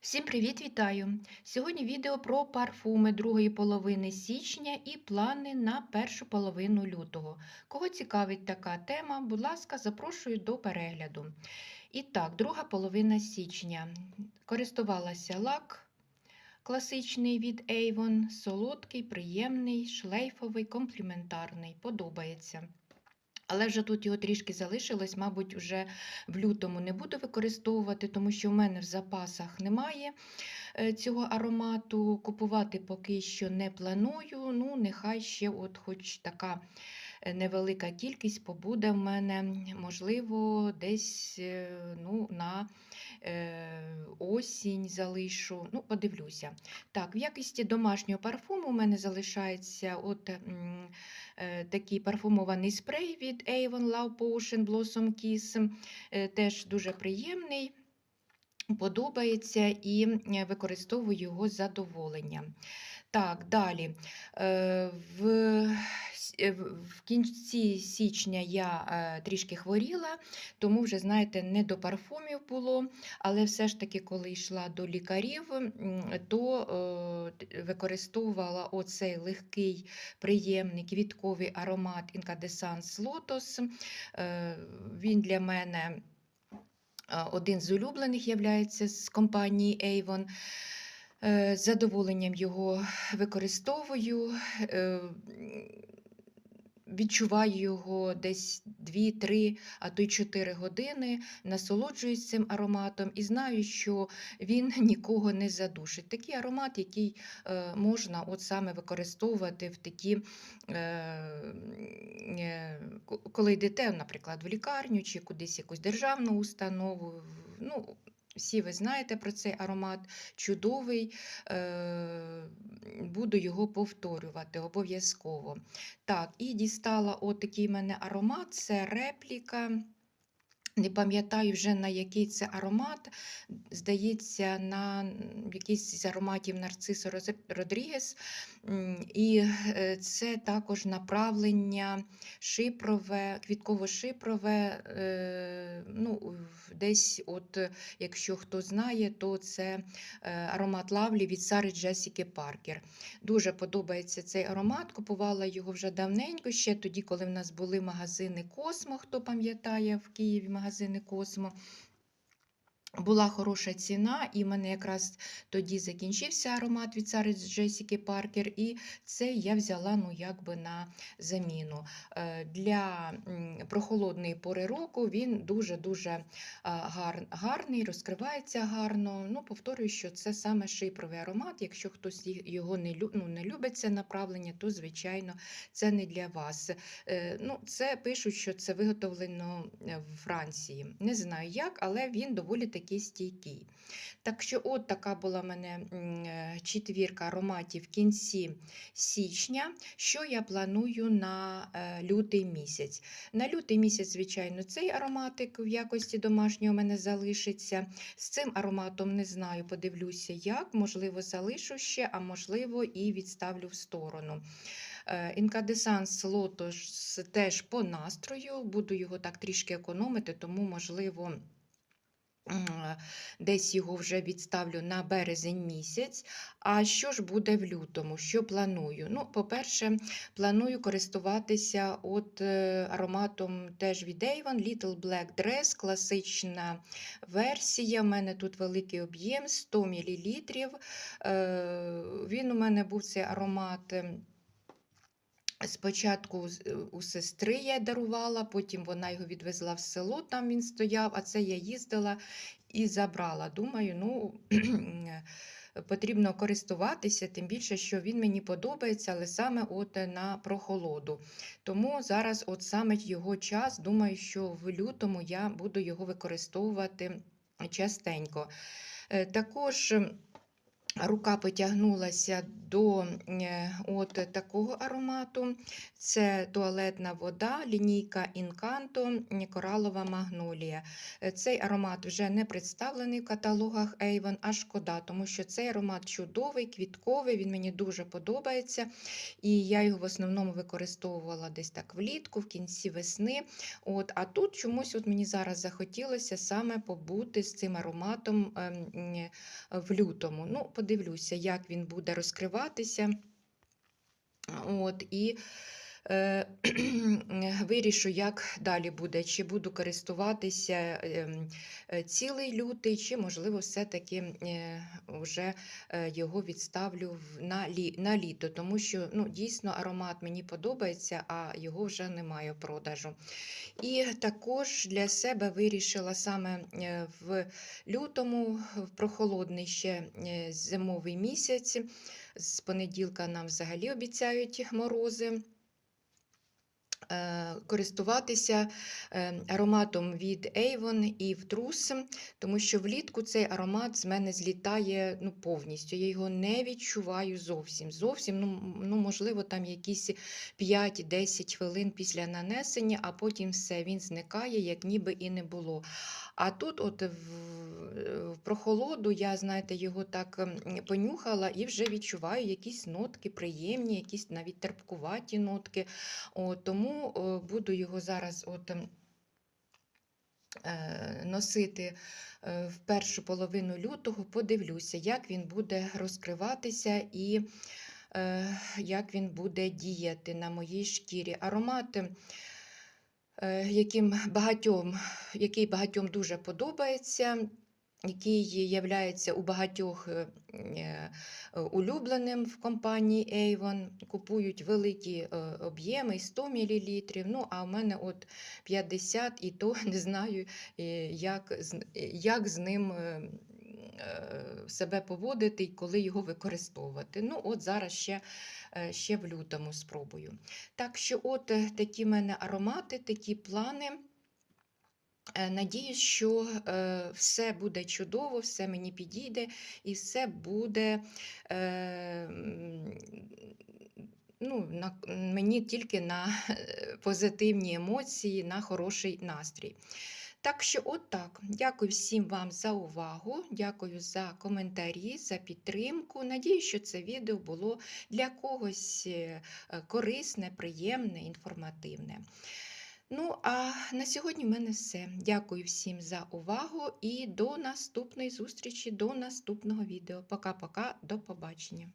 Всім привіт, вітаю! Сьогодні відео про парфуми другої половини січня і плани на першу половину лютого. Кого цікавить така тема, будь ласка, запрошую до перегляду. І так, друга половина січня. Користувалася лак класичний від Avon, солодкий, приємний, шлейфовий, компліментарний. Подобається. Але вже тут його трішки залишилось, мабуть, вже в лютому не буду використовувати, тому що в мене в запасах немає е, цього аромату. Купувати поки що не планую. Ну, нехай ще, от хоч така невелика кількість побуде в мене, можливо, десь е, ну, на е, осінь залишу. Ну, подивлюся. Так, в якості домашнього парфуму у мене залишається от. е, такий парфумований спрей від Avon Love Potion Blossom Kiss. Е, Теж дуже приємний, подобається і е, використовую його з задоволенням. Так, далі. Е, В, е, в- в кінці січня я е, трішки хворіла, тому вже, знаєте, не до парфумів було, але все ж таки, коли йшла до лікарів, то е, використовувала оцей легкий приємний квітковий аромат Lotus. Е, Він для мене е, один з улюблених являється з компанії Avon. Е, З задоволенням його використовую. Відчуваю його десь 2-3, а то й 4 години, насолоджуюсь цим ароматом і знаю, що він нікого не задушить. Такий аромат, який е, можна от саме використовувати в такі, е, е, коли йдете, наприклад, в лікарню чи кудись якусь державну установу. Ну, всі ви знаєте про цей аромат, чудовий. Е, буду його повторювати обов'язково. Так, і дістала отакий мене аромат, це репліка. Не пам'ятаю вже на який це аромат. Здається, на якийсь з ароматів Нарцисо Родрігес. І е, це також направлення шипрове, квітково-шипрове. е, Ну, десь, от, е, якщо хто знає, то це аромат Лавлі від Сари Джесіки Паркер. Дуже подобається цей аромат. Купувала його вже давненько, ще тоді, коли в нас були магазини Космо, хто пам'ятає в Києві магазини Космо. Була хороша ціна, і в мене якраз тоді закінчився аромат від Сари Джесіки Паркер, і це я взяла ну, якби на заміну. Е, Для прохолодної пори року він дуже-дуже гарний, розкривається гарно. Ну, повторюю, що це саме шипровий аромат. Якщо хтось його не, ну, не любить це направлення, то, звичайно, це не для вас. Е, Ну, це пишуть, що це виготовлено е, в Франції. Не знаю як, але він доволі такий стійкий. Так що, от така була в мене е, четвірка ароматів в кінці січня. Що я планую на е, лютий місяць? На лютий місяць, звичайно, цей ароматик в якості домашнього у мене залишиться. З цим ароматом не знаю, подивлюся, як. Можливо, залишу ще, а можливо, і відставлю в сторону. Інкадесанс Lotus теж по настрою, буду його так трішки економити, тому, можливо, десь його вже відставлю на березень місяць. А що ж буде в лютому? Що планую? Ну, по-перше, планую користуватися от е, ароматом теж від Avon Little Black Dress, класична версія. У мене тут великий об'єм 100 мл. Він у мене був цей аромат. Спочатку е, у сестри я дарувала, потім вона його відвезла в село, там він стояв, а це я їздила і забрала. Думаю, ну потрібно користуватися, тим більше, що він мені подобається, але саме от на прохолоду. Тому зараз, от саме його час, думаю, що в лютому я буду його використовувати частенько. Е, Також. Рука потягнулася до е, от такого аромату. Це туалетна вода, лінійка Інканто, коралова магнолія. Е, Цей аромат вже не представлений в каталогах Avon, а шкода, тому що цей аромат чудовий, квітковий, він мені дуже подобається. І я його в основному використовувала десь так влітку, в кінці весни. От, А тут чомусь от мені зараз захотілося саме побути з цим ароматом ем, в лютому. Ну, подивлюся, як він буде розкриватися. От, і вирішу, як далі буде, чи буду користуватися ем, е, цілий лютий, чи, можливо, все-таки е, вже е, його відставлю на, лі, на літо, тому що ну, дійсно аромат мені подобається, а його вже немає продажу. І також для себе вирішила саме е, в лютому, в прохолодний ще е, зимовий місяць. З понеділка нам взагалі обіцяють морози. Е, Користуватися е, ароматом від Avon і Втрус, тому що влітку цей аромат з мене злітає ну, повністю. Я його не відчуваю зовсім. Зовсім, ну, ну можливо, там якісь 5-10 хвилин після нанесення, а потім все, він зникає, як ніби і не було. А тут, от в, в прохолоду, я, знаєте, його так понюхала і вже відчуваю якісь нотки приємні, якісь навіть терпкуваті нотки. О, тому о, буду його зараз от, ем, е, носити е, в першу половину лютого, подивлюся, як він буде розкриватися і е, як він буде діяти на моїй шкірі. Аромати, е, яким багатьом, який багатьом дуже подобається. Який є у багатьох е, е, улюбленим в компанії Avon, купують великі е, об'єми, і 100 мл. Ну, а в мене от 50 і то не знаю, як, як з ним себе поводити і коли його використовувати. Ну, от зараз ще, ще в лютому спробую. Так що, от такі в мене аромати, такі плани. Е, Надіюсь, що е, все буде чудово, все мені підійде і все буде е, ну, на, мені тільки на позитивні емоції, на хороший настрій. Так що, от. Дякую всім вам за увагу, дякую за коментарі, за підтримку. Надію, що це відео було для когось корисне, приємне, інформативне. Ну, а на сьогодні в мене все. Дякую всім за увагу і до наступної зустрічі, до наступного відео. Пока-пока, до побачення.